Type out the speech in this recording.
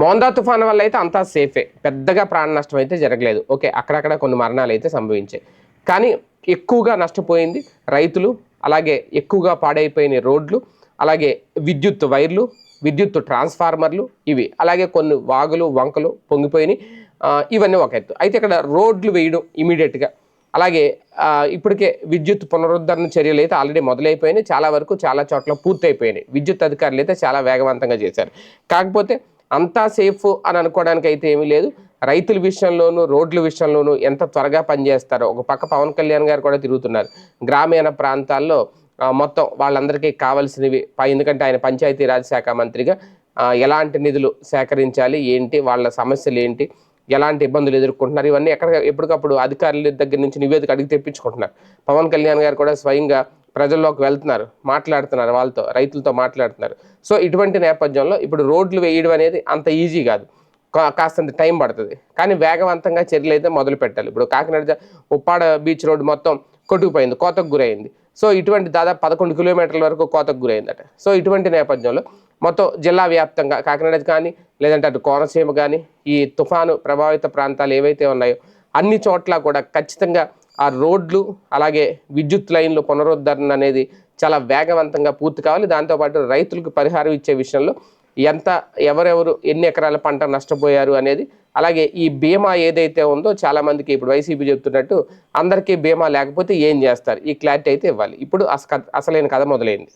మోందా తుఫాన్ వల్ల అయితే అంతా సేఫే పెద్దగా ప్రాణ నష్టం అయితే జరగలేదు. ఓకే అక్కడక్కడ కొన్ని మరణాలు అయితే సంభవించాయి. కానీ ఎక్కువగా నష్టపోయింది రైతులు అలాగే ఎక్కువగా పాడైపోయిన రోడ్లు అలాగే విద్యుత్ వైర్లు విద్యుత్ ట్రాన్స్ఫార్మర్లు ఇవి అలాగే కొన్ని వాగులు వంకలు పొంగిపోయినాయి. ఇవన్నీ ఒక ఎత్తు. అయితే ఇక్కడ రోడ్లు వేయడం ఇమీడియట్గా అలాగే ఇప్పటికే విద్యుత్ పునరుద్ధరణ చర్యలు అయితే ఆల్రెడీ మొదలైపోయినాయి. చాలా వరకు చాలా చోట్ల పూర్తయిపోయినాయి. విద్యుత్ అధికారులు అయితే చాలా వేగవంతంగా చేశారు. కాకపోతే అంతా సేఫ్ అని అనుకోవడానికి అయితే ఏమీ లేదు. రైతుల విషయంలోనూ రోడ్ల విషయంలోనూ ఎంత త్వరగా పనిచేస్తారో ఒక పక్క పవన్ కళ్యాణ్ గారు కూడా తిరుగుతున్నారు. గ్రామీణ ప్రాంతాల్లో మొత్తం వాళ్ళందరికీ కావాల్సినవి ఎందుకంటే ఆయన పంచాయతీరాజ్ శాఖ మంత్రిగా ఎలాంటి నిధులు సేకరించాలి ఏంటి వాళ్ళ సమస్యలు ఏంటి ఎలాంటి ఇబ్బందులు ఎదుర్కొంటున్నారు ఇవన్నీ ఎక్కడ ఎప్పటికప్పుడు అధికారుల దగ్గర నుంచి నివేదిక అడిగి తెప్పించుకుంటున్నారు. పవన్ కళ్యాణ్ గారు కూడా స్వయంగా ప్రజల్లోకి వెళ్తున్నారు మాట్లాడుతున్నారు వాళ్ళతో రైతులతో మాట్లాడుతున్నారు. సో ఇటువంటి నేపథ్యంలో ఇప్పుడు రోడ్లు వేయడం అనేది అంత ఈజీ కాదు. కా- కాస్తంత టైం పడుతుంది. కానీ వేగవంతంగా చర్యలు అయితే మొదలు పెట్టాలి. ఇప్పుడు కాకినాడ ఉప్పాడ బీచ్ రోడ్డు మొత్తం కొట్టుకుపోయింది కోతకు గురైంది. సో ఇటువంటి దాదాపు పదకొండు కిలోమీటర్ల వరకు కోతకు గురైందట. సో ఇటువంటి నేపథ్యంలో మొత్తం జిల్లా వ్యాప్తంగా కాకినాడ కానీ లేదంటే అటు కోనసీమ కానీ ఈ తుఫాను ప్రభావిత ప్రాంతాలు ఏవైతే ఉన్నాయో అన్ని చోట్ల కూడా ఖచ్చితంగా ఆ రోడ్లు అలాగే విద్యుత్ లైన్లు పునరుద్ధరణ అనేది చాలా వేగవంతంగా పూర్తి కావాలి. దాంతోపాటు రైతులకు పరిహారం ఇచ్చే విషయంలో ఎంత ఎవరెవరు ఎన్ని ఎకరాల పంట నష్టపోయారు అనేది అలాగే ఈ బీమా ఏదైతే ఉందో చాలామందికి ఇప్పుడు వైసీపీ చెప్తున్నట్టు అందరికీ బీమా లేకపోతే ఏం చేస్తారు? ఈ క్లారిటీ అయితే ఇవ్వాలి. ఇప్పుడు అస అసలైన కథ మొదలైంది.